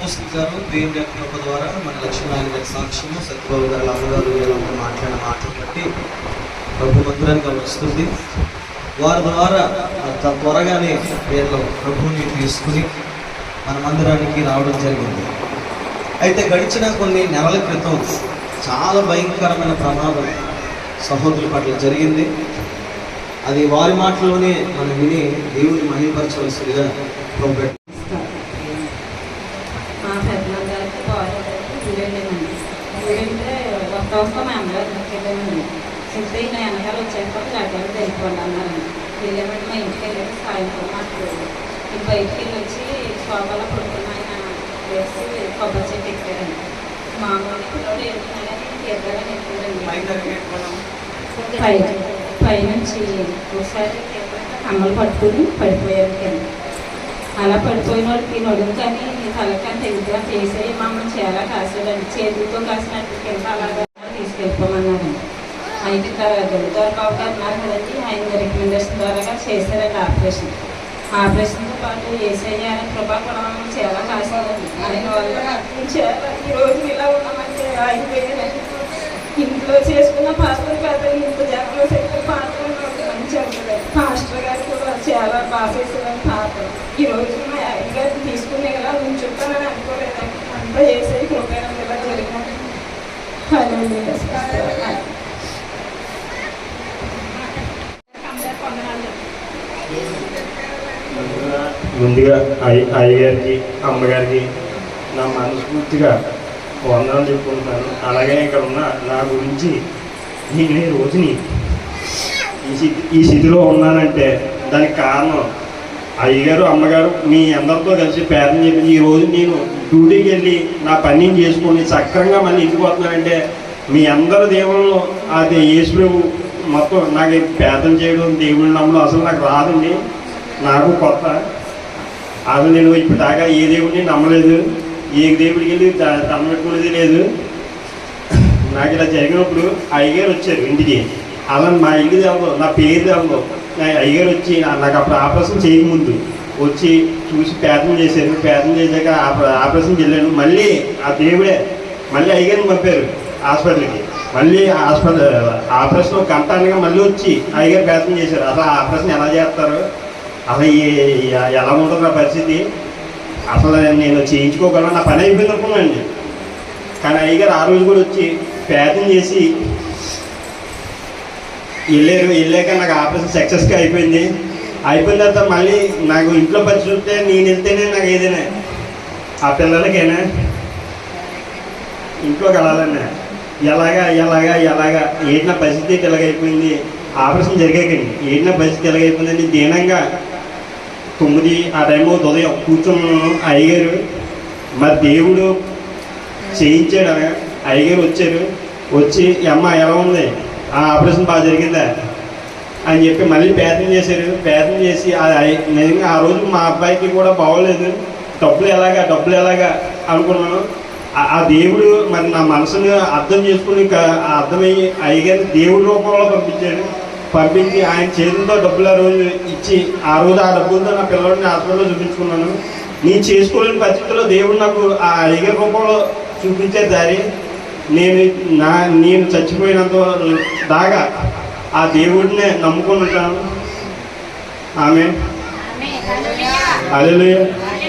అపోస్తుల గారు దేవుని యొక్క కృప ద్వారా మన లక్ష్మీనారాయణ గారి సాక్ష్యము సత్యబాబు గారు అమ్మగారు వీళ్ళందరూ మాట్లాడిన మాటలు బట్టి ప్రభు మందిరానికి వస్తుంది. వారి ద్వారా అంత త్వరగానే వీళ్ళు ప్రభువుని తీసుకుని మన మందిరానికి రావడం జరిగింది. అయితే గడిచిన కొన్ని నెలల క్రితం చాలా భయంకరమైన ప్రమాదం సహోదరుల పట్ల జరిగింది. అది వారి మాటలోనే మనం విని దేవుని మహిమపరచవలసిందిగా ప్రభు వెళ్ళామండి చెప్తే వెనకాల వెళ్ళిపోండి అన్నారండి. వెళ్ళామంటే మా ఇంటికి వెళ్ళాక సాయంత్రం మాకు ఇంక బయటికి వెళ్ళి వచ్చి శోభలో పడుకున్న ఆయన వేసి కొబ్బరి చెట్టు ఎక్కారండి. తీర్థాలని ఎక్కారండి. పై పైనుంచి ఒకసారి కమ్మలు పట్టుకుని పడిపోయారు కింద. అలా పడిపోయిన వాళ్ళకి నడుము కానీ తలకాని తెగిగా చేసే మమ్మల్ని చాలా కాసాడండి చేతులతో కాసినట్టు కింద అలాగా తీసుకెళ్ళిపోమన్నారండి అయితే బాబు గారు ఉన్నారు కదండి. ఆయన రికమెండేషన్ ద్వారా చేశారండి ఆపరేషన్. ఆపరేషన్తో పాటు ఏసయ్య కృపా కూడా మమ్మల్ని చాలా కాసాడండి ఆయన వల్ల చాలా ఇలా ఉన్నామంటే ఆయన ఇంట్లో చేసుకున్న పాస్పోర్ట్ కాదు ఇంత జనంలో ముందుగా ముందుగా అయ్య అయ్యగారికి అమ్మగారికి నా మనస్ఫూర్తిగా వందనం చెప్పుకుంటున్నాను. అలాగే ఇక్కడ ఉన్న నా గురించి నేను ఈ రోజుని ఈ స్థితి ఈ స్థితిలో ఉన్నానంటే దానికి కారణం అయ్యగారు అమ్మగారు మీ అందరితో కలిసి పేదం చెప్పి ఈ రోజు నేను డ్యూటీకి వెళ్ళి నా పని చేసుకొని సక్రంగా మళ్ళీ ఇంటికి వస్తున్నానంటే మీ అందరి దేవుళ్ళు అది యేసు మొత్తం నాకు పేదం చేయడం దేవుళ్ళని నమ్మడం అసలు నాకు రాదండి. నాకు కొత్త. అసలు నేను ఇప్పుడు దాకా ఏ దేవుడిని నమ్మలేదు. ఏ దేవుడికి వెళ్ళి ద- దండం పెట్టుకునేది లేదు. నాకు ఇలా జరిగినప్పుడు అయ్యగారు వచ్చారు ఇంటికి. అలా మా ఇల్లు తెలదు నా పేరు తెలదు నా అయ్యగారు వచ్చి నాకు అప్పుడు ఆపరేషన్ చేయకముందు వచ్చి చూసి పేదం చేశారు. పేదం చేశాక ఆపరేషన్ వెళ్ళాను. మళ్ళీ ఆ దేవుడే మళ్ళీ అయ్యగారిని పంపారు హాస్పిటల్కి. మళ్ళీ హాస్పిటల్ ఆపరేషన్ ఒక గంట అనగా మళ్ళీ వచ్చి అయ్యగారు ప్రయత్నం చేశారు. అసలు ఆ ఆపరేషన్ ఎలా చేస్తారు? అసలు ఈ- ఎలా ఉంటుంది నా పరిస్థితి? అసలు నేను చేయించుకోగలను నా పని అయిపోయింది అనుకున్నాను కానీ అయ్యగారు ఆ రోజు కూడా వచ్చి ప్రయత్నం చేసి వెళ్ళారు వెళ్ళాక నాకు ఆపరేషన్ సక్సెస్గా అయిపోయింది. అయిపోయిన తర్వాత మళ్ళీ నాకు ఇంట్లో పరిస్థితి ఉంటే నేను వెళ్తేనే నాకు ఏదైనా ఆ పిల్లలకైనా ఇంట్లోకి వెళ్ళాలన్నా ఎలాగా ఎలాగా ఎలాగా? ఏడిన పరిస్థితి ఇలాగైపోయింది ఆపరేషన్ జరిగాకండి ఏడిన పరిస్థితి ఇలాగైపోయిందండి దీనంగా తొమ్మిది ఆ టైంలో ఉదయం కూర్చున్నాను అయ్యగారు. మరి దేవుడు చేయించాడు? అనగా అయ్యగారు వచ్చారు. వచ్చి అమ్మ ఎలా ఉంది? ఆ ఆపరేషన్ బాగా జరిగిందా? అని చెప్పి మళ్ళీ ప్రయత్నం చేశారు. ప్రయత్నం చేసి నేను ఆ- నిజంగా ఆ రోజు మా అబ్బాయికి కూడా బాగోలేదు. డబ్బులు ఎలాగా డబ్బులు ఎలాగా అనుకున్నాను. ఆ- దేవుడు మరి నా మనసును అర్థం చేసుకుని అర్థమయ్యి అయ్యగారిని దేవుడి రూపంలో పంపించాడు. పంపించి ఆయన చేతులతో డబ్బులు ఆ రోజు ఇచ్చి ఆ రోజు ఆ డబ్బులతో నా పిల్లడిని హాస్పిటల్లో చూపించుకున్నాను. నేను చేసుకోలేని పరిస్థితుల్లో దేవుడు నాకు ఆ అయ్యగారి రూపంలో చూపించే దారి నేను నా నేను చచ్చిపోయినంత దాకా ఆ దేవుడినే నమ్ముకొని ఉంటాను. ఆమె చాలా